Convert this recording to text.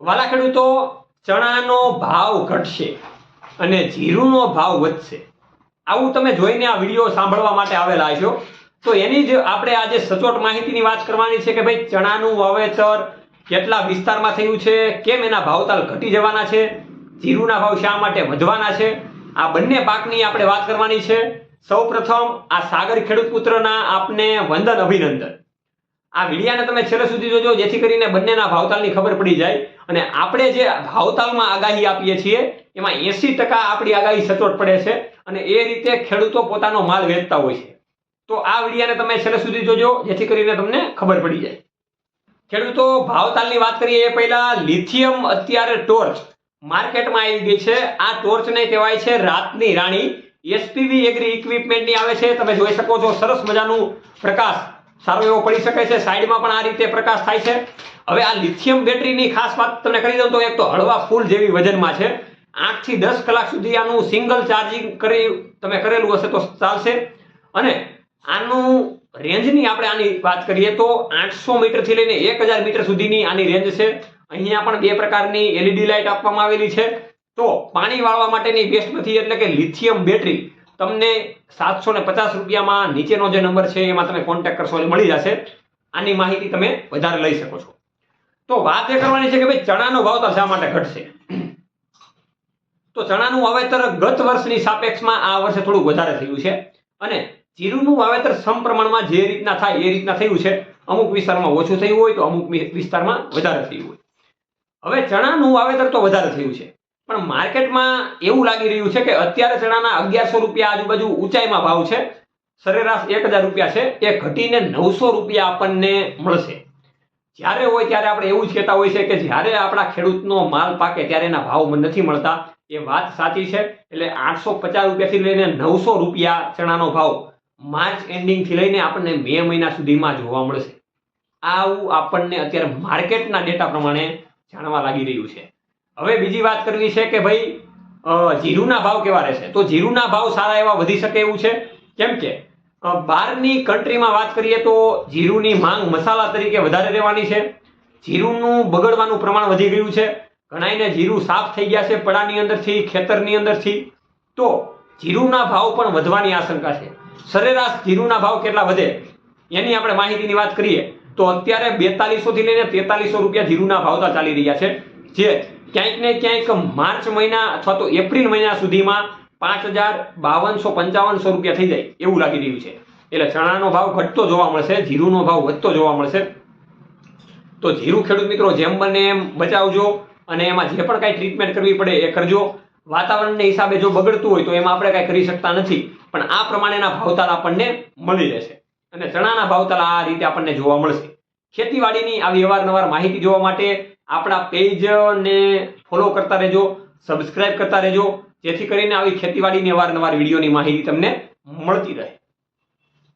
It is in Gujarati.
વાલા ખેડૂતો, ચણાનો ભાવ ઘટશે અને જીરુનો ભાવ વધશે. આવું તમે જોઈને આ વીડિયો સાંભળવા માટે આવેલા છો તો એની જ આપણે આજે સચોટ માહિતીની વાત કરવાની છે કે ભાઈ, ચણાનું વાવેતર કેટલા વિસ્તારમાં થયું છે, કેમ એના ભાવતાલ ઘટી જવાના છે, જીરુના ભાવ શા માટે વધવાના છે, આ બંને પાકની આપણે વાત કરવાની છે. સૌપ્રથમ આ સાગર ખેડૂત પુત્રના આપને વંદન અભિનંદન. આ વિડિયાને તમે છેલ્લે સુધી જોજો, જેથી કરીને બંનેના ભાવતાલની ખબર પડી જાય. અને આપણે જે ભાવતાલમાં આગાહી આપીએ છીએ, એમાં એસી ટકા આપણી આગાહી સચોટ પડે છે અને એ રીતે ખેડૂતો પોતાનો માલ વેચતા હોય છે. તો આ વિડિયાને તમે છેલ્લે સુધી જોજો, જેથી કરીને તમને ખબર પડી જાય. ખેડૂતો, ભાવતાલની વાત કરીએ એ પહેલા, લિથિયમ અત્યારે ટોર્ચ માર્કેટમાં આવી ગઈ છે. આ ટોર્ચને કહેવાય છે રાતની રાણી. એસપીવી એગ્રી ઇક્વિપમેન્ટની આવે છે. તમે જોઈ શકો છો, સરસ મજાનું પ્રકાશ સારો એવો પડી શકે છે. સાઈડમાં પણ આ રીતે પ્રકાશ થાય છે. હવે આ લિથિયમ બેટરીની ખાસ વાત તમને કરી દઉં તો એક તો હળવા ફૂલ જેવી વજનમાં છે. આઠથી દસ કલાક સુધી આનું સિંગલ ચાર્જિંગ કરી તમે કરેલું હશે તો ચાલશે. અને આનું રેન્જની આપણે આની વાત કરીએ તો આઠસો મીટરથી લઈને એક હજાર મીટર સુધીની આની રેન્જ છે. અહીંયા પણ બે પ્રકારની એલઈડી લાઇટ આપવામાં આવેલી છે. તો પાણી વાળવા માટેની બેસ્ટ નથી એટલે કે લિથિયમ બેટરી. તમને સાતસો ને પચાસ રૂપિયામાં નીચેનો જે નંબર છે, એમાં તમે કોન્ટેક્ટ કરશો એટલે મળી જશે. આની માહિતી તમે વધારે લઈ શકો છો. તો વાત એ કરવાની છે કે ભાઈ ચણાનો ભાવ તો શા માટે ઘટશે? તો ચણાનું વાવેતર ગત વર્ષની સાપેક્ષમાં આ વર્ષે થોડું વધારે થયું છે. અને જીરુનું વાવેતર સમપ્રમાણમાં જે રીતના થાય એ રીતના થયું છે. અમુક વિસ્તારમાં ઓછું થયું હોય તો અમુક વિસ્તારમાં વધારે થયું હોય. હવે ચણાનું વાવેતર તો વધારે થયું છે. પણ માર્કેટમાં એવું લાગી રહ્યું છે કે અત્યારે ચણાના અગિયારસો રૂપિયા આજુબાજુ ઊંચાઈમાં ભાવ છે. સરેરાશ એક હજાર રૂપિયા છે એ ઘટીને નવસો રૂપિયા આપણને મળશે. જ્યારે હોય ત્યારે આપણે એવું જ કહેતા હોય છે કે જ્યારે આપણા ખેડૂતનો માલ પાકે ત્યારે એના ભાવ નથી મળતા. એ વાત સાચી છે. એટલે આઠસો પચાસ રૂપિયાથી લઈને નવસો રૂપિયા ચણાનો ભાવ માર્ચ એન્ડિંગથી લઈને આપણને મે મહિના સુધીમાં જોવા મળશે. આવું આપણને અત્યારે માર્કેટના ડેટા પ્રમાણે જાણવા લાગી રહ્યું છે. હવે બીજી વાત કરવી છે કે ભાઈ જીરુના ભાવ કેવા રહેશે? તો જીરુના ભાવ સારા એવા વધી શકે એવું છે? કેમ કે બહારની કન્ટ્રીમાં વાત કરીએ તો જીરુની માંગ મસાલા તરીકે વધારે રહેવાની છે. જીરુનું બગડવાનું પ્રમાણ વધી ગયું છે. ઘણાઈને જીરું સાફ થઈ ગયા છે પડાની અંદરથી, ખેતરની અંદરથી. તો જીરુના ભાવ પણ વધવાની આશંકા છે. સરેરાશ જીરુના ભાવ કેટલા વધે? એની આપણે માહિતીની વાત કરીએ તો અત્યારે બેતાલીસો થી લઈને તેતાલીસો રૂપિયા જીરુના ભાવતા ચાલી રહ્યા છે. જે ક્યાંક ને ક્યાંક માર્ચ મહિના અથવા તો એપ્રિલ મહિના સુધીમાં પાંચ હજાર બાવનસો પંચાવનસો રૂપિયા થઈ જાય એવું લાગી રહ્યું છે. એટલે ચણાનો ભાવ ઘટતો જોવા મળશે, જીરુનો ભાવ વધતો જોવા મળશે. તો જીરું ખેડૂત મિત્રો જેમ બને એમ બચાવજો અને એમાં જે પણ કાંઈ ટ્રીટમેન્ટ કરવી પડે એ કરજો. વાતાવરણને હિસાબે જો બગડતું હોય તો એમાં આપણે કાંઈ કરી શકતા નથી, પણ આ પ્રમાણેના ભાવતાલ આપણને મળી રહેશે. અને ચણાના ભાવતાલ આ રીતે આપણને જોવા મળશે. ખેતીવાડીની આવી અવારનવાર માહિતી જોવા માટે આપણા પેજને ફોલો કરતા રહેજો સબસ્ક્રાઇબ કરતા રહેજો, જેથી કરીને આવી ખેતીવાડીની અવારનવાર વિડીયોની માહિતી તમને મળતી રહે.